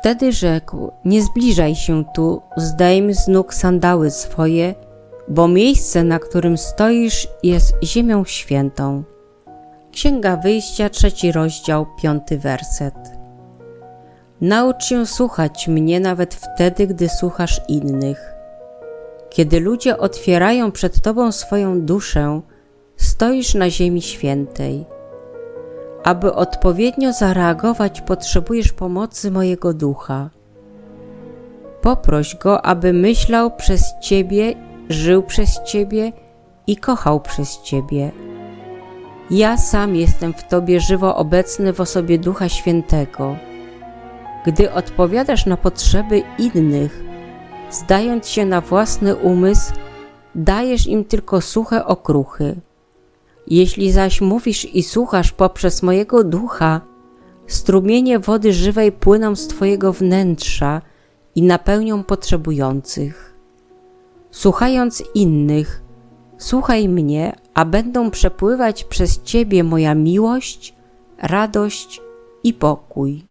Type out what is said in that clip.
Wtedy rzekł: Nie zbliżaj się tu, zdejm z nóg sandały swoje, bo miejsce, na którym stoisz, jest ziemią świętą. Księga Wyjścia, trzeci rozdział, piąty werset. Naucz się słuchać mnie nawet wtedy, gdy słuchasz innych. Kiedy ludzie otwierają przed Tobą swoją duszę, stoisz na ziemi świętej. Aby odpowiednio zareagować, potrzebujesz pomocy mojego ducha. Poproś go, aby myślał przez Ciebie, żył przez Ciebie i kochał przez Ciebie. Ja sam jestem w Tobie żywo obecny w osobie Ducha Świętego. Gdy odpowiadasz na potrzeby innych, zdając się na własny umysł, dajesz im tylko suche okruchy. Jeśli zaś mówisz i słuchasz poprzez mojego ducha, strumienie wody żywej płyną z Twojego wnętrza i napełnią potrzebujących. Słuchając innych, słuchaj mnie, a będą przepływać przez Ciebie moja miłość, radość i pokój.